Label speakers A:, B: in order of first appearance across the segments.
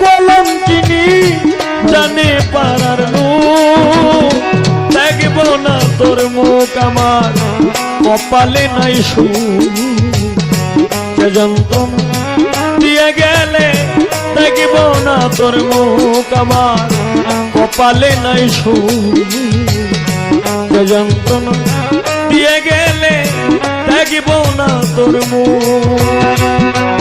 A: কলম কিনি জানে পারার লোক, দেখব না তোর মুখ আমার, কপালে নাই সু যন্ত্রণা দিয়ে গেলে দেখব না তোর মুখ আমার, কপালে নাই সু যন্ত্রণা দিয়ে গেলে দেখব না তোর মুখ।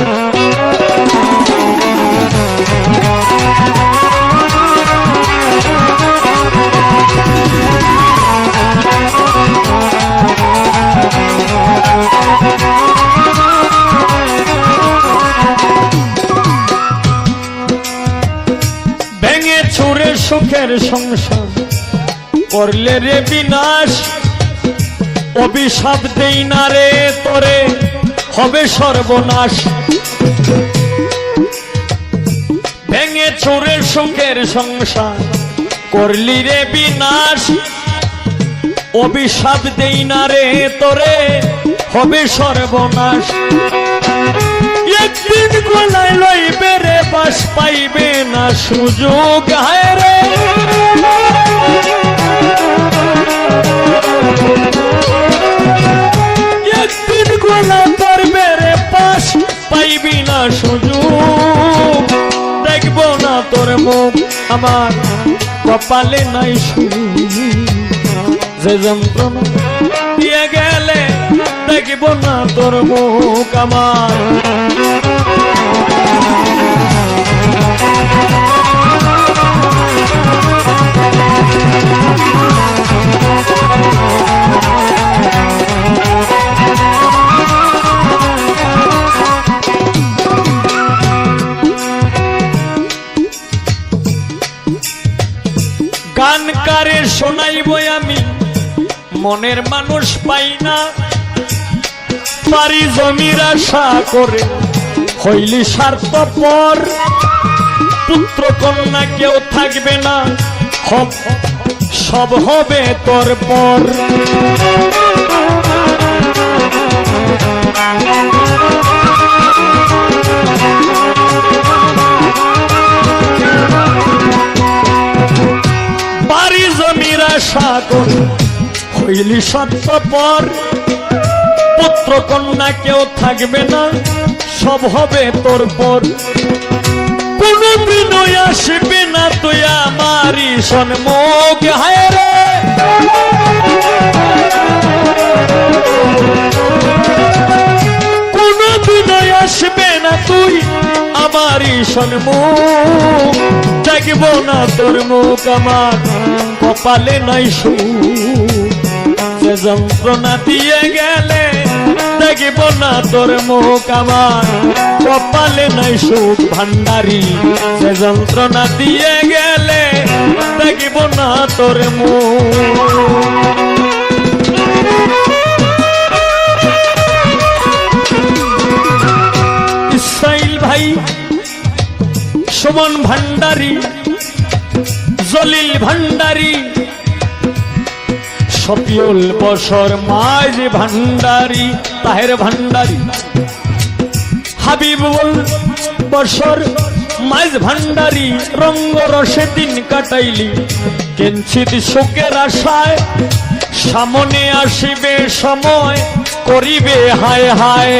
A: সুখের সংসার। করলে রে বিনাশ, অভিশাপ দেই না রে তোরে, হবে সর্বনাশ। ভেঙে ছুড়ে সুখের সংসার, করলি রে বিনাশ, অভিশাপ দেই না রে তোরে, হবে সর্বনাশ। রে পাইবে না সুযোগ, হায় একদিন গলা ধরবে রে পাস পাইবি না সুযোগ। দেখব না তোর মুখ, আমার কপালে নাই যে গেলে, দেখব না তোর মুখ, আমার কারে শোনাইব আমি। মনের মানুষ পাই না। পারি জমির আশা করে। হইলি স্বার্থপর। পুত্র কন্যা কেউ থাকবে না। সব হবে তোর পর। আশা হইলি হইলি পর। পুত্র কন্যা কেউ থাকবে না, সব হবে তোর পর। কোনদিন আসবে না তুই আমারই সন্মুখ। হায় রে আসবে না তুই সন্মুখ দেখব না তোর মুখ আমার। কপালে নাই যে যন্ত্রণা দিয়ে গেলে দেখব না তোর মুখ আমার। কপালে নাই সুখ ভান্ডারি। যে যন্ত্রণা দিয়ে গেলে দেখব না তোর মুখ। সুমন ভান্ডারি জলিল ভান্ডারি সপিউল বসর মাঝ ভান্ডারি তাহের ভান্ডারি হাবিবুল বসর মাঝ ভান্ডারি রঙ্গ রসে দিন কাটাইলি। কেঞ্চিত শোকের আশায় সামনে আসিবে সময়, করিবে হায় হায়।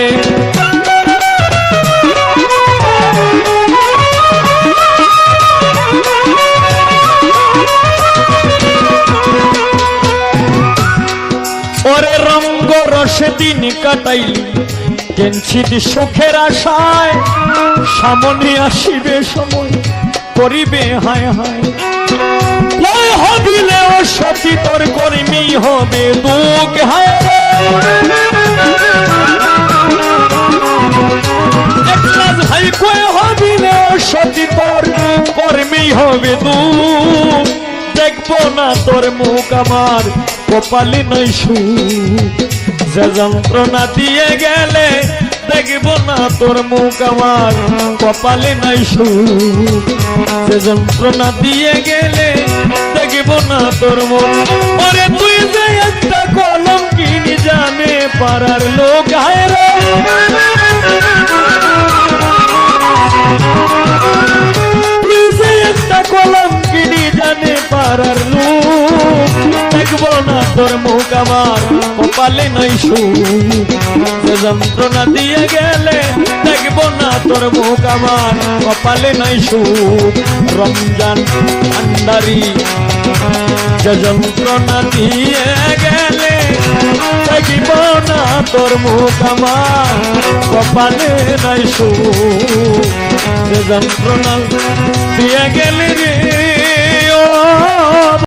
A: দিন কাটাইলি। কেঞ্চিত সুখের আশায়? সামনে আসিবে সময়, করিবে হায় হায়। হবিলে ও সতী তোর কর্মী হবে দুঃখ হায় ভাই কই হবিলে ও সতী তোর কর্মী হবে দুঃখ দেখব না তোর মুখ আমার কপালে নৈশু যে যন্ত্রণা দিয়ে গেলে দেখব না তোর মুখ আমার। কপালে নাই যে যন্ত্রণা দিয়ে গেলে দেখব না তোর মুখ। ওরে তুই যে একটা কলম কিনি জানে পারার লোক। তোর মুখ আমার কপালে নাই যে যন্ত্রণা দিয়ে গেলে দেখব না তোর মুখ আমার কপালে নাই সুখ রমজান আন্ডারি যে যন্ত্রণা দিয়ে গেলে দেখিব না তোর মুখ আমার কপালে নাই যে যন্ত্রণা দিয়ে গেলে রে